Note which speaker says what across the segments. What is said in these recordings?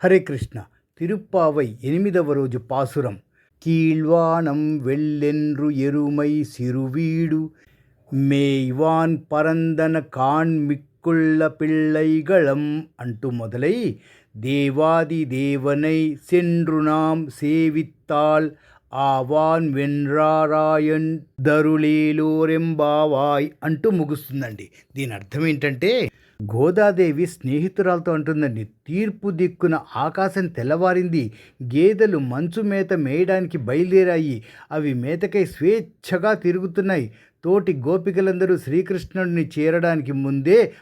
Speaker 1: ஹரே கிருஷ்ணா. திருப்பாவை எனிமிதவ ரோஜு பாசுரம். கீழ்வானம் வெள்ளென்று எருமை சிறுவீடு. மேய்வான் பரந்தன காண்மிக்குள்ள பிள்ளைகளம் அன்ட்டு முதலை தேவாதி தேவனை சென்று நாம் சேவித்தால் ఆవాన్ వెన్రారాయణ్ దరుళీలోరెంబావాయ్ అంటూ ముగుస్తుందండి దీని అర్థం ఏంటంటే గోదాదేవి స్నేహితురాలతో అంటుందండి తీర్పు దిక్కున ఆకాశం తెల్లవారింది గేదెలు మంచు మేత మేయడానికి బయలుదేరాయి అవి మేతకై స్వేచ్ఛగా తిరుగుతున్నాయి తోటి గోపికలందరూ శ్రీకృష్ణుడిని చేరడానికి ముందే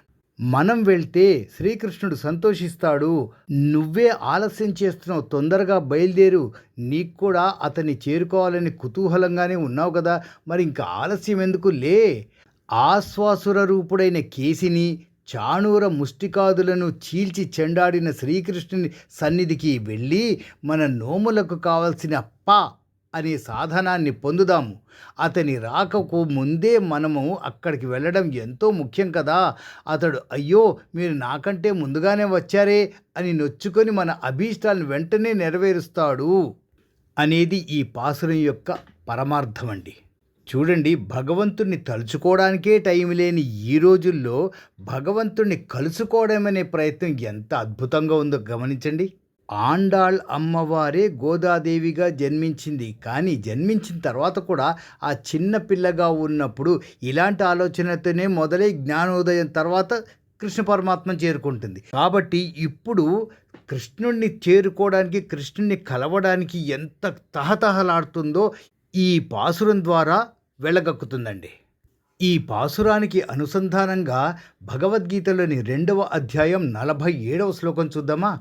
Speaker 1: మనం వెళ్తే శ్రీకృష్ణుడు సంతోషిస్తాడు నువ్వే ఆలస్యం చేస్తున్నావు తొందరగా బయలుదేరు నీకు కూడా అతన్ని చేరుకోవాలని కుతూహలంగానే ఉన్నావు కదా మరి ఇంకా ఆలస్యం ఎందుకు లే? ఆశ్వాసుర రూపుడైన కేసిని చాణూర ముష్టికాదులను చీల్చి చెండాడిన శ్రీకృష్ణుని సన్నిధికి వెళ్ళి మన నోములకు కావలసిన ప అనే సాధనాన్ని పొందుదాము. అతని రాకకు ముందే మనము అక్కడికి వెళ్ళడం ఎంతో ముఖ్యం కదా. అతడు అయ్యో మీరు నాకంటే ముందుగానే వచ్చారే అని నొచ్చుకొని మన అభీష్టాలను వెంటనే నెరవేరుస్తాడు అనేది ఈ పాసురం యొక్క పరమార్థమండి. చూడండి భగవంతుణ్ణి తలుచుకోవడానికే టైం లేని ఈ రోజుల్లో భగవంతుణ్ణి కలుసుకోవడం అనే ప్రయత్నం ఎంత అద్భుతంగా ఉందో గమనించండి. ఆండాళ్ అమ్మవారే గోదాదేవిగా జన్మించింది. కానీ జన్మించిన తర్వాత కూడా ఆ చిన్న పిల్లగా ఉన్నప్పుడు ఇలాంటి ఆలోచనతోనే మొదలై జ్ఞానోదయం తర్వాత కృష్ణ పరమాత్మ చేరుకుంటుంది. కాబట్టి ఇప్పుడు కృష్ణుణ్ణి చేరుకోవడానికి కృష్ణుణ్ణి కలవడానికి ఎంత తహతహలాడుతుందో ఈ పాసురం ద్వారా వెళ్ళగక్కుతుందండి ఈ పాసురానికి అనుసంధానంగా భగవద్గీతలోని రెండవ అధ్యాయం నలభై ఏడవ శ్లోకం చూద్దామా?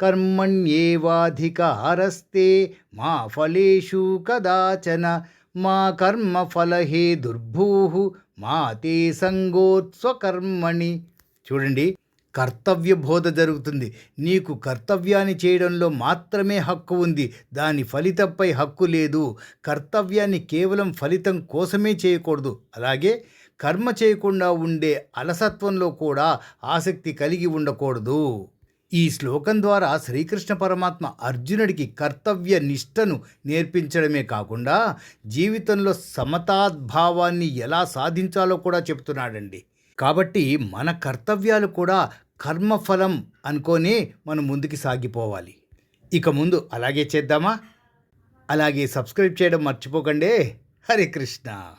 Speaker 1: కర్మణ్యేవాధికారస్తే మా ఫలేషు కదాచన మా కర్మ ఫలహే దుర్భూ మా తే సంగోత్స్వకర్మణి. చూడండి కర్తవ్య బోధ జరుగుతుంది. నీకు కర్తవ్యాన్ని చేయడంలో మాత్రమే హక్కు ఉంది. దాని ఫలితంపై హక్కు లేదు. కర్తవ్యాన్ని కేవలం ఫలితం కోసమే చేయకూడదు. అలాగే కర్మ చేయకుండా ఉండే అలసత్వంలో కూడా ఆసక్తి కలిగి ఉండకూడదు. ఈ శ్లోకం ద్వారా శ్రీకృష్ణ పరమాత్మ అర్జునుడికి కర్తవ్య నిష్టను నేర్పించడమే కాకుండా జీవితంలో సమతాద్భావాన్ని ఎలా సాధించాలో కూడా చెప్తున్నాడండి. కాబట్టి మన కర్తవ్యాలు కూడా కర్మఫలం అనుకొని మనం ముందుకు సాగిపోవాలి. ఇక ముందు అలాగే చేద్దామా? అలాగే సబ్స్క్రైబ్ చేయడం మర్చిపోకండి. హరే కృష్ణ.